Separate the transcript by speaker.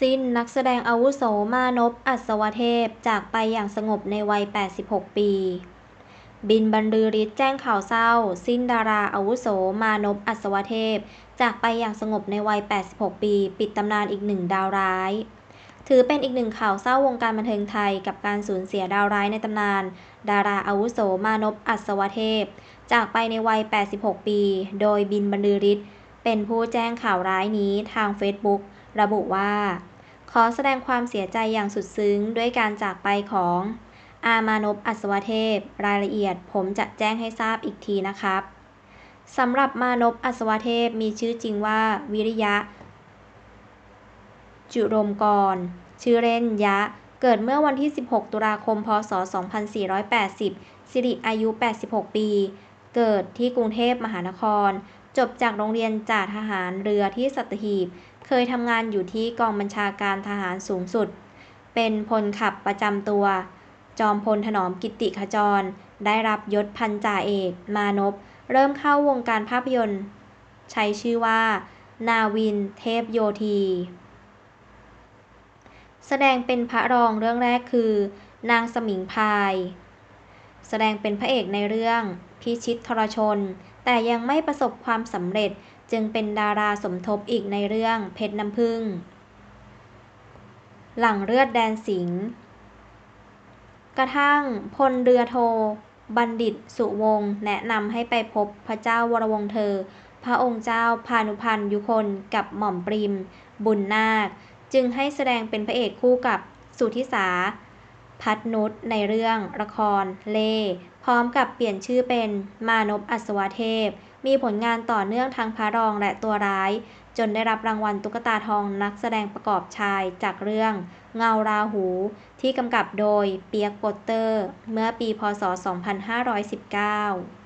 Speaker 1: สิ้นนักแสดงอาวุโสมานพอัศวเทพ จากไปอย่างสงบในวัย 86 ปี บินบรรลือฤทธิ์แจ้งข่าวเศร้า สิ้นดาราอาวุโสมานพอัศวเทพ จากไปอย่างสงบในวัย 86 ปี ปิดตำนานอีกหนึ่งดาวร้ายถือเป็นอีกหนึ่งข่าวเศร้าวงการบันเทิงไทยกับการสูญเสียดาวร้ายในตำนาน ดาราอาวุโสมานพอัศวเทพ จากไปในวัย 86 ปี โดยบินบรรลือฤทธิ์เป็นผู้แจ้งข่าวร้ายนี้ทางเฟซบุ๊ก ระบุว่า ขอแสดงความเสียใจอย่างสุดซึ้งด้วยการจากไปของ อามานพอัศวเทพ รายละเอียดผมจะแจ้งให้ทราบอีกทีนะครับสำหรับมานพอัศวเทพมีชื่อจริงว่า วิริยะ จุรมกร ชื่อเล่นยะ เกิดเมื่อวันที่ 16 ตุลาคม พศ 2480 สิริอายุ 86 ปี เกิดที่กรุงเทพมหานคร จบจากโรงเรียนจ่าทหารเรือที่สัตหีบ เคยทำงานอยู่ที่กองบัญชาการทหารสูงสุด เป็นพลขับประจำตัว จอมพลถนอมกิติขจร ได้รับยศพันจ่าเอก มานพ เริ่มเข้าวงการภาพยนตร์ ใช้ชื่อว่า นาวิน เทพโยธี แสดงเป็นพระรองเรื่องแรกคือ นางสมิงพาย แสดงเป็นพระเอกในเรื่อง พิชิตทรชน แต่ยังไม่ประสบความสำเร็จจึงเป็นดาราสมทบอีกในเรื่องเพชรน้ำผึ้งหลังเลือดแดนสิงห์กระทั่งพลเรือโท บัณฑิตสุวงศ์แนะนำให้ไปพบพระเจ้าวรวงเธอ พระองค์เจ้าพานุพันธ์ยุคนกับหม่อมปริม บุญนาค จึงให้แสดงเป็นพระเอกคู่กับสุทธิสา พัดนุชในเรื่อง ละคร เล่ พร้อมกับเปลี่ยนชื่อเป็นมานพอัศวเทพ มีผลงานต่อเนื่องทั้งพระรองและตัวร้าย จนได้รับรางวัลตุ๊กตาทองนักแสดงประกอบชายจากเรื่อง เงาราหู ที่กำกับโดยเปียกโปเตอร์ เมื่อปีพศ 2519